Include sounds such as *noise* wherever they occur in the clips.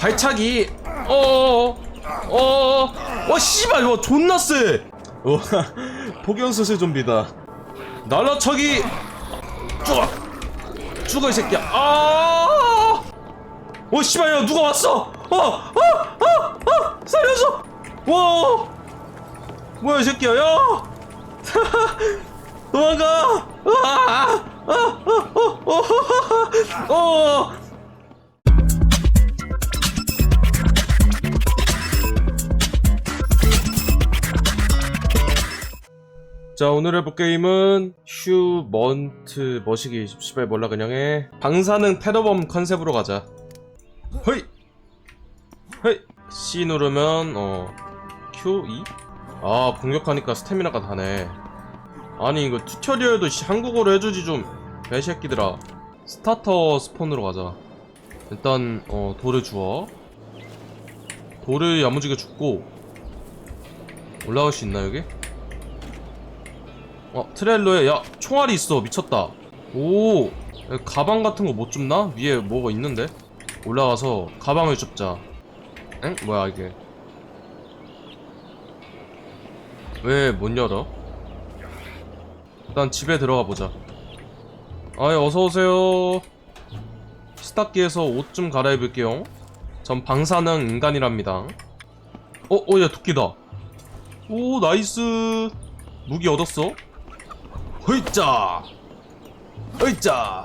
발차기 어어어 어어 어 씨발 와 존나 쎄 *laughs* 와, 폭연수세 좀비다 날라차기 죽어 죽어 이 새끼야 아! 어 씨발 야 누가 왔어 어어어어 살려줘 와 뭐야 이 새끼야 야 *laughs* 도망가 아! 아! 아! 어! 어! 어! 자 오늘 해볼 게임은 휴먼트 머시기 씨발 몰라 그냥 해. 방사능 테러범 컨셉으로 가자. 허이! 허이! C 누르면 어 Q2 아 공격하니까 스태미나가 다네. 아니 이거 튜토리얼도 씨, 한국어로 해주지 좀 개새끼들아. 스타터 스폰으로 가자. 일단 어 돌을 주워. 돌을 야무지게 줍고 올라갈 수 있나 여기? 어 트레일러에 야 총알이 있어. 미쳤다. 오 야, 가방 같은 거 못 줍나? 위에 뭐가 있는데? 올라가서 가방을 줍자. 엥? 뭐야 이게? 왜 못 열어? 일단 집에 들어가 보자. 아예 어서오세요. 스타키에서 옷 좀 갈아입을게요. 전 방사능 인간이랍니다. 어? 어 야 도끼다. 오 나이스. 무기 얻었어 허이짜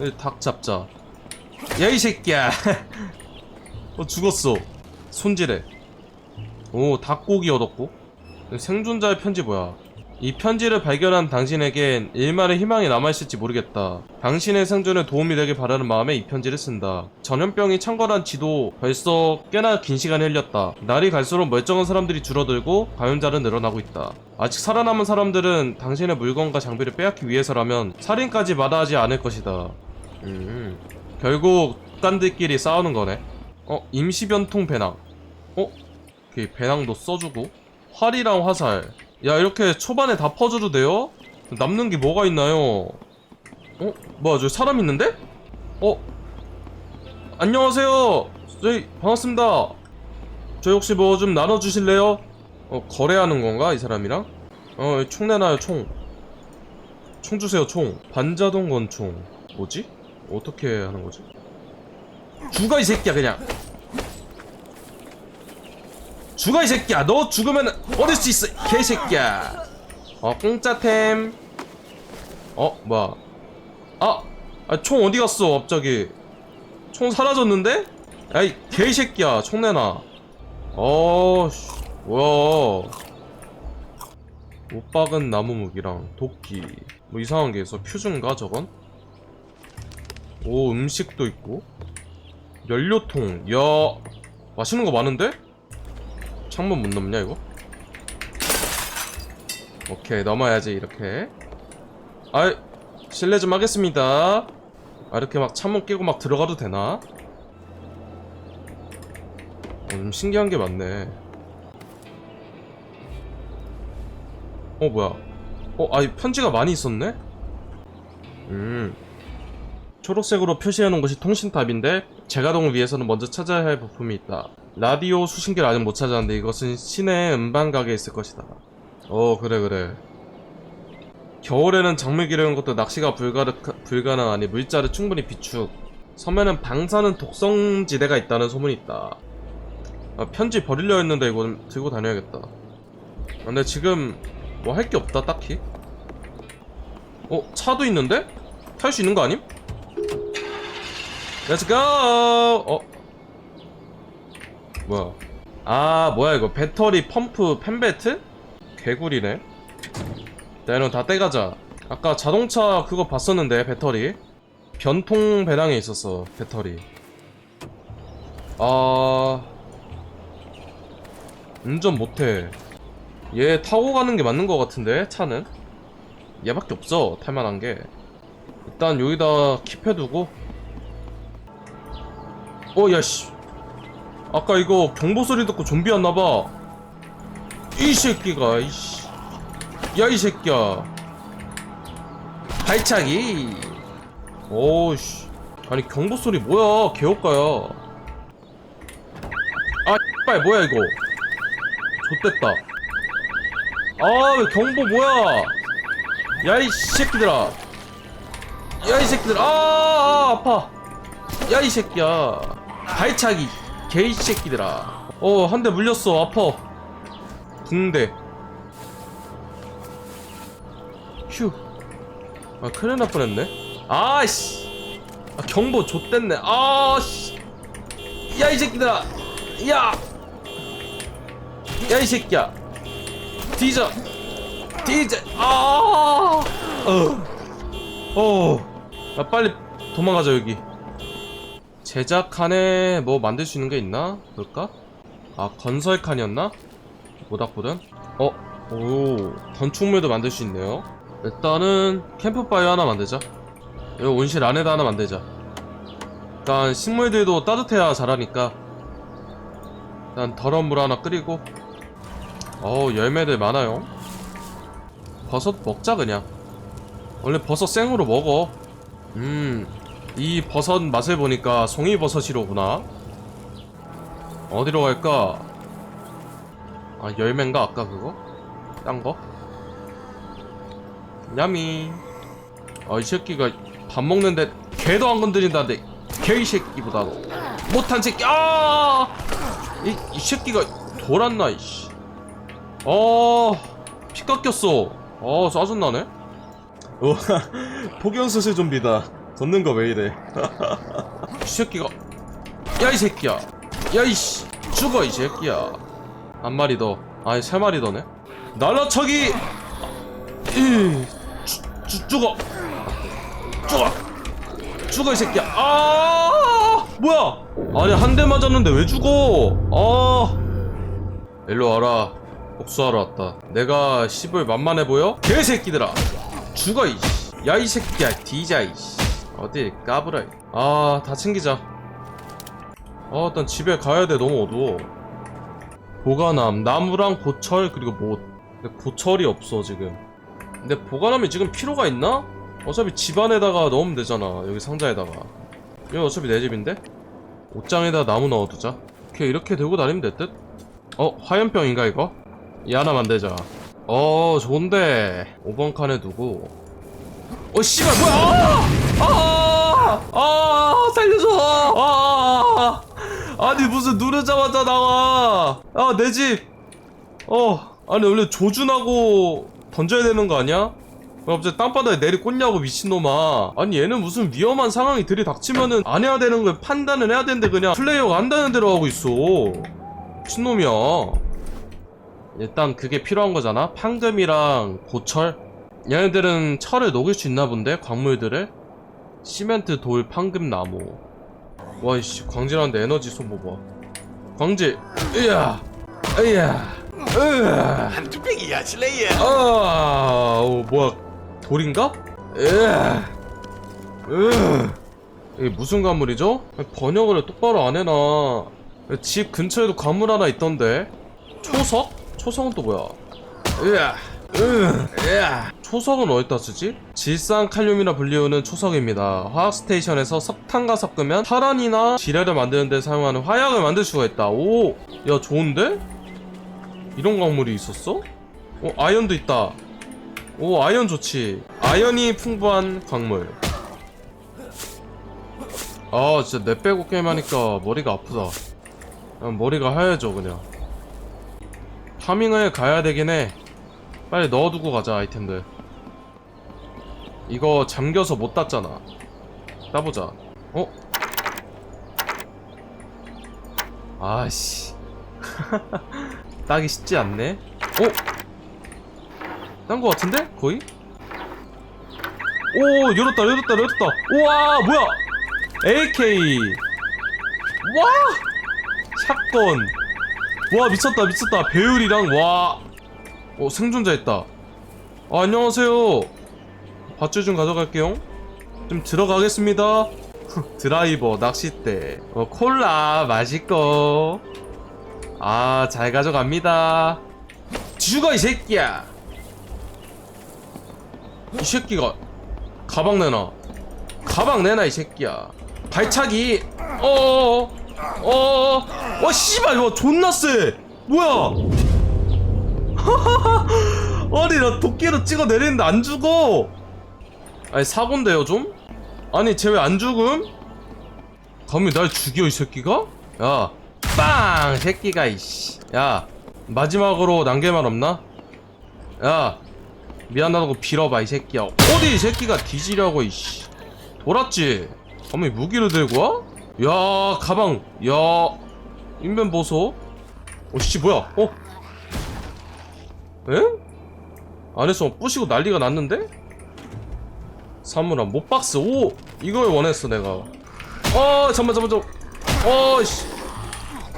여기 닭 잡자. 야 이 새끼야. *laughs* 어 죽었어. 손질해. 오 닭고기 얻었고. 생존자의 편지 뭐야 이 편지를 발견한 당신에겐 일말의 희망이 남아있을지 모르겠다. 당신의 생존에 도움이 되길 바라는 마음에 이 편지를 쓴다. 전염병이 창궐한 지도 벌써 꽤나 긴 시간이 흘렸다. 날이 갈수록 멀쩡한 사람들이 줄어들고 감염자는 늘어나고 있다. 아직 살아남은 사람들은 당신의 물건과 장비를 빼앗기 위해서라면 살인까지 마다하지 않을 것이다. 음, 결국 깐들끼리 싸우는 거네. 어, 임시변통 배낭. 어? 오케이, 배낭도 써주고. 활이랑 화살. 야 이렇게 초반에 다 퍼줘도 돼요? 남는 게 뭐가 있나요? 어? 뭐야 저기 사람 있는데? 어? 안녕하세요 저희 반갑습니다 저희 혹시 뭐 좀 나눠주실래요? 어 거래하는 건가 이 사람이랑? 어 총 내놔요 총총 주세요 총 반자동 권총 뭐지? 어떻게 하는 거지? 죽어 이 새끼야 그냥 죽어 이 새끼야. 너 죽으면 얻을 수 있어 개새끼야. 어 공짜템. 어 뭐야? 아, 아, 총 어디 갔어 갑자기? 총 사라졌는데? 야이 개새끼야 총 내놔. 어씨 뭐야? 못 박은 나무 무기랑 도끼. 뭐 이상한 게 있어? 퓨즈인가 저건? 오 음식도 있고. 연료통. 야 맛있는 거 많은데? 창문 못 넘냐 이거? 오케이 넘어야지 이렇게 아이 실례 좀 하겠습니다 아 이렇게 막 창문 끼고 막 들어가도 되나? 어, 좀 신기한 게 많네 어 뭐야 어 아이 편지가 많이 있었네? 음 초록색으로 표시해 놓은 것이 통신탑인데 재가동을 위해서는 먼저 찾아야 할 부품이 있다. 라디오 수신기를 아직 못 찾았는데 이것은 시내 음반 가게에 있을 것이다. 어 그래 그래. 겨울에는 작물 기르는 것도 낚시가 불가르, 불가능하니 물자를 충분히 비축. 섬에는 방사능 독성지대가 있다는 소문이 있다. 아, 편지 버리려 했는데 이거 들고 다녀야겠다. 아, 근데 지금 뭐 할 게 없다 딱히. 어 차도 있는데? 탈 수 있는 거 아님? 렛츠 고! 어? 뭐야? 아, 뭐야 이거 배터리 펌프 펜벨트? 개구리네. 자, 이런 다 떼가자. 아까 자동차 그거 봤었는데 배터리. 변통 배낭에 있었어 배터리. 아, 운전 못해. 얘 타고 가는 게 맞는 것 같은데 차는. 얘밖에 없어 탈만한 게. 일단 여기다 킵해두고 어, 야, 씨. 아까 이거 경보 소리 듣고 좀비 왔나봐. 이 새끼가, 이씨. 야, 이 새끼야. 발차기. 오씨. 아니, 경보 소리 뭐야. 개업가야. 아 빨 뭐야 이거 좆됐다 아 왜 경보 뭐야 야 이 새끼들아 야 이 새끼들 아 아, 아 아파 야 이 새끼야 발차기 개이 새끼들아. 어 한 대 물렸어. 아파. 붕대. 휴. 아 큰일 날 뻔했네. 아씨. 아 경보 좆됐네. 아씨. 야 이 새끼들아. 야! 야 이 새끼야. 뒤져. 뒤져. 아! 어. 어. 아 빨리 도망가자 여기 제작 칸에 뭐 만들 수 있는 게 있나? 볼까? 아 건설 칸이었나? 모닥불은? 어? 오 건축물도 만들 수 있네요 일단은 캠프파이어 하나 만들자 여기 온실 안에다 하나 만들자 일단 식물들도 따뜻해야 자라니까 일단 더러운 물 하나 끓이고 어우 열매들 많아요 버섯 먹자 그냥 원래 버섯 생으로 먹어 음 이 버섯 맛을 보니까 송이버섯이로구나 어디로 갈까 아 열매인가 아까 그거? 딴 거? 야미 아이 새끼가 밥 먹는데 개도 안 건드린다는데 개이 새끼보다도 못한 새끼 아! 이, 이 새끼가 돌았나 이씨 어 피 깎였어 어 짜증나네 *laughs* 오, 폭염수술 좀비다. 걷는 거 왜 이래? *laughs* 이 새끼가. 야 이 새끼야. 야 이씨. 죽어 이 새끼야. 한 마리 더. 아니 세 마리 더네? 날라차기! 이 주, 주, 죽어. 죽어. 죽어 이 새끼야. 아! 뭐야? 아니 한 대 맞았는데 왜 죽어? 아! 일로 와라. 복수하러 왔다. 내가 씹을 만만해 보여? 개새끼들아. 죽어 이씨. 야이 새끼야. 뒤자 이씨 어디? 까불어. 아다 챙기자. 아 일단 집에 가야 돼 너무 어두워. 보관함 나무랑 고철 그리고 못. 근데 고철이 없어 지금. 근데 보관함이 지금 필요가 있나? 어차피 집안에다가 넣으면 되잖아 여기 상자에다가. 여기 어차피 내 집인데? 옷장에다 나무 넣어두자. 이렇게 이렇게 들고 다니면 될듯? 어? 화염병인가 이거? 이 하나 만들자. 어 좋은데. 5번 칸에 두고 어 씨발 뭐야 아! 아! 아! 살려줘 아! 아니 무슨 누르자마자 나와 아 내 집 어 아니 원래 조준하고 던져야 되는 거 아니야? 왜 갑자기 땅바닥에 내리 꽂냐고 미친놈아 아니 얘는 무슨 위험한 상황이 들이닥치면은 안 해야 되는 걸 판단을 해야 되는데 그냥 플레이어가 한다는 대로 하고 있어 미친놈이야 일단 그게 필요한 거잖아 판금이랑 고철 얘네들은 철을 녹일 수 있나 본데 광물들을 시멘트 돌 판금 나무 와이씨 광질하는데 에너지 소모 봐 광질 으야 으야 으야 한두 팩이야 슬레이어 아, 어, 뭐야, 돌인가? 으아, 으아. 이게 무슨 관물이죠? 번역을 똑바로 안 해놔. 집 근처에도 관물 하나 있던데. 초석? 초석은 또 뭐야? 으아. 초석은 어디다 쓰지? 질산 칼륨이라 불리우는 초석입니다. 화학 스테이션에서 석탄과 섞으면 탈환이나 지뢰를 만드는 데 사용하는 화약을 만들 수가 있다. 오, 야 좋은데? 이런 광물이 있었어? 어 아이언도 있다 오 아이언 좋지 아이언이 풍부한 광물 아 진짜 내 빼고 게임하니까 머리가 아프다 그냥 머리가 하얘져 그냥 파밍을 가야 되긴 해 빨리 넣어두고 가자 아이템들. 이거 잠겨서 못 닫잖아. 따보자. 어? 아씨. *laughs* 따기 쉽지 않네. 어? 딴 거 같은데? 거의? 오 열었다 열었다 열었다. 우와 뭐야? AK 와! 샷건. 와 미쳤다 미쳤다. 배율이랑 와 어, 생존자 있다. 아, 안녕하세요. 밧줄 좀 가져갈게요. 좀 들어가겠습니다. 드라이버 낚싯대. 어, 콜라 맛있고. 아 잘 가져갑니다. 죽어 이 새끼야. 이 새끼가 가방 내놔. 가방 내놔 이 새끼야. 발차기. 어어어 어어 와 씨발 이거 존나 세 뭐야 *laughs* 아니 나 도끼로 찍어 내리는데 안 죽어 아니 사고인데요 좀? 아니 쟤 왜 안 죽음? 감히 날 죽여 이 새끼가? 야, 빵! 새끼가 이씨. 야, 마지막으로 남길 말 없나? 야, 미안하다고 빌어봐 이 새끼야. 어디 이 새끼가 뒤지려고 이씨. 돌았지? 감히 무기를 들고 와? 야, 가방. 야, 인벤 보소. 어씨 뭐야? 어? 에? 안에서 부시고 난리가 났는데? 사물함 못박스. 오 이걸 원했어 내가. 어 잠만 잠만 잠 어씨.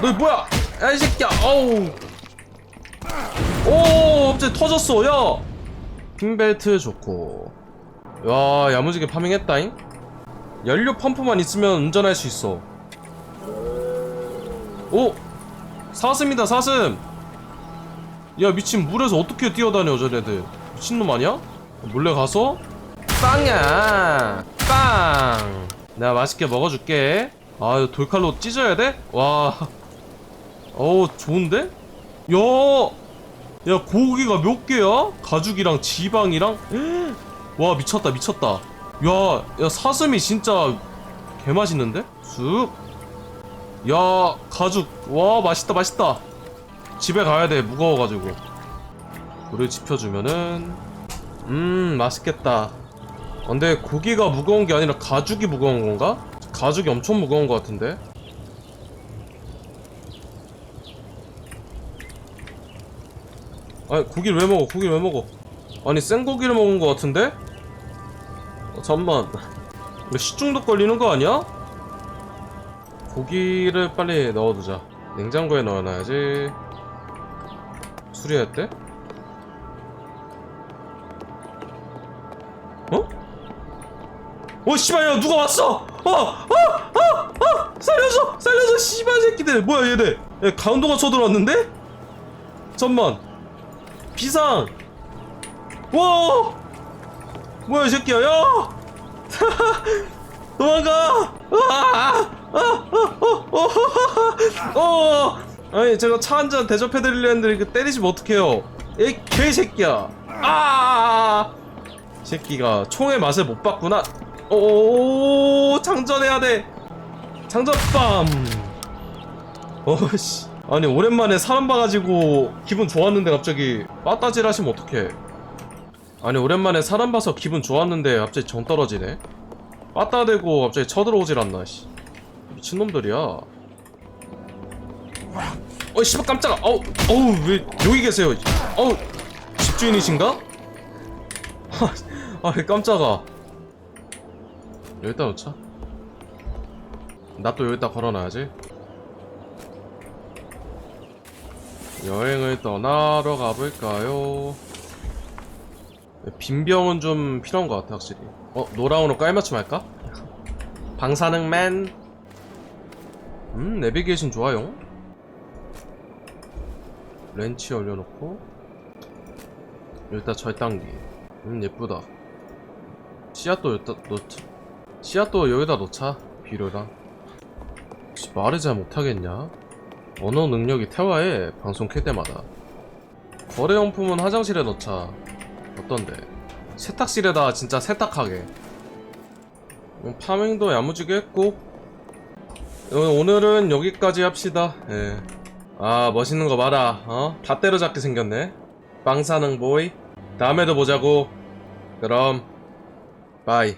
너 뭐야? 야이 새끼야. 어우. 오 갑자기 터졌어. 야. 핑벨트 좋고. 야 야무지게 파밍했다잉. 연료 펌프만 있으면 운전할 수 있어. 오 사슴이다 사슴 야 미친 물에서 어떻게 뛰어다녀 저네들. 미친놈 아니야? 몰래 가서? 빵이야. 빵. 내가 맛있게 먹어줄게. 아 돌칼로 찢어야 돼? 와. 어우 좋은데? 야, 야 고기가 몇 개야? 가죽이랑 지방이랑? *gasps* 와 미쳤다 미쳤다. 야, 야 사슴이 진짜 개맛있는데? 쑥. 야, 가죽. 와 맛있다 맛있다 집에 가야 돼 무거워가지고 불을 지펴주면은 음 맛있겠다 근데 고기가 무거운 게 아니라 가죽이 무거운 건가? 가죽이 엄청 무거운 것 같은데? 아니 고기를 왜 먹어 고기를 왜 먹어 아니 생고기를 먹은 것 같은데? 어, 잠만 식중독 걸리는 거 아니야? 고기를 빨리 넣어두자 냉장고에 넣어놔야지 수리할 때? 어? 어 씨발 야 누가 왔어 어어어 어 어, 어, 살려줘 살려줘 씨발 새끼들 뭐야 얘네 야, 강도가 쳐들어왔는데 잠만 비상 와 뭐야 이 새끼야 야 도망가 아, 어아 니 제가 차 한 잔 대접해드리려 했는데 이거 때리시면 어떡해요 이 개새끼야 아 새끼가 총의 맛을 못 봤구나. 오 장전해야 돼. 장전 빰. 어씨. 아니 오랜만에 사람 봐가지고 기분 좋았는데 갑자기 빠따질 하시면 어떡해. 아니 오랜만에 사람 봐서 기분 좋았는데 갑자기 정 떨어지네. 빠따대고 갑자기 쳐들어오질 않나 씨. 미친놈들이야. 어 씨발 깜짝아. 어우 어우 왜 여기 계세요? 어우 집주인이신가? *laughs* 아, 깜짝아. 여기다 놓자. 나 또 여기다 걸어놔야지. 여행을 떠나러 가볼까요? 빈 병은 좀 필요한 것 같아, 확실히. 어, 노랑으로 깔맞춤 할까? 방사능맨. 음, 내비게이션 좋아요. 렌치 올려놓고. 여기다 절단기. 음, 예쁘다. 씨앗도 여기다 놓자 씨앗도 여기다 놓자 비료랑 혹시 말을 잘 못하겠냐? 언어 능력이 태화해 방송 켤 때마다 거래용품은 화장실에 넣자 어떤데? 세탁실에다 진짜 세탁하게 음, 파밍도 야무지게 했고 어, 오늘은 여기까지 합시다 예. 아 멋있는 거 봐라. 어? 다 때려잡게 생겼네. 빵사능 보이. 다음에도 보자고. 그럼 바이